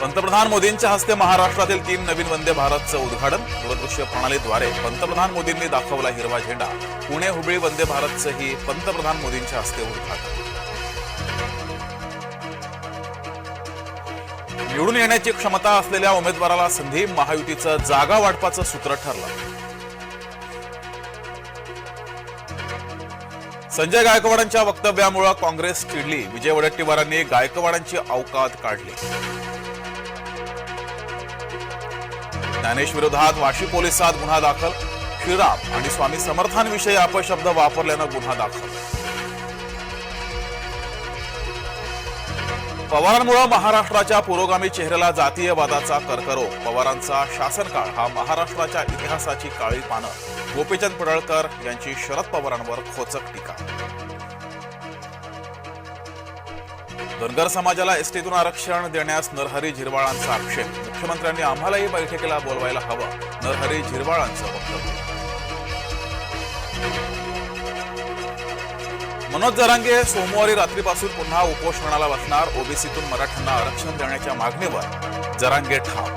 पंतप्रधान मोदींच्या हस्ते महाराष्ट्रातील तीन नवीन वंदे भारतचं उद्घाटन दूरदृश्य प्रणालीद्वारे. पंतप्रधान मोदींनी दाखवला हिरवा झेंडा. पुणे हुबळी वंदे भारतचंही पंतप्रधान मोदींच्या हस्ते उद्घाटन. निवडून येण्याची क्षमता असलेल्या उमेदवाराला संधी महायुतीचं जागा वाटपाचं सूत्र ठरलं. संजय गायकवाडांच्या वक्तव्यामुळे काँग्रेस चिडली. विजय वडेट्टीवारांनी गायकवाडांची अवकात काढली. ज्ञानेश विरोधात वाशी पोलिसात गुन्हा दाखल. श्रीराम आणि स्वामी समर्थांविषयी अपशब्द वापरल्यानं गुन्हा दाखल. पवारांमुळे महाराष्ट्राच्या पुरोगामी चेहऱ्याला जातीयवादाचा कर्करोग. पवारांचा शासनकाळ हा महाराष्ट्राच्या इतिहासाची काळी पानं. गोपीचंद पडळकर यांची शरद पवारांवर खोचक टीका. धनगर समाजाला एसटीतून आरक्षण देण्यास नरहरी झिरवाळांचा आक्षेप. मुख्यमंत्र्यांनी आम्हालाही बैठकीला बोलवायला हवं. नरहरी झिरवाळांचं वक्तव्य. मनोज जरांगे सोमवारी रात्रीपासून पुन्हा उपोषणाला बसणार. ओबीसीतून मराठ्यांना आरक्षण देण्याच्या मागणीवर जरांगे ठाम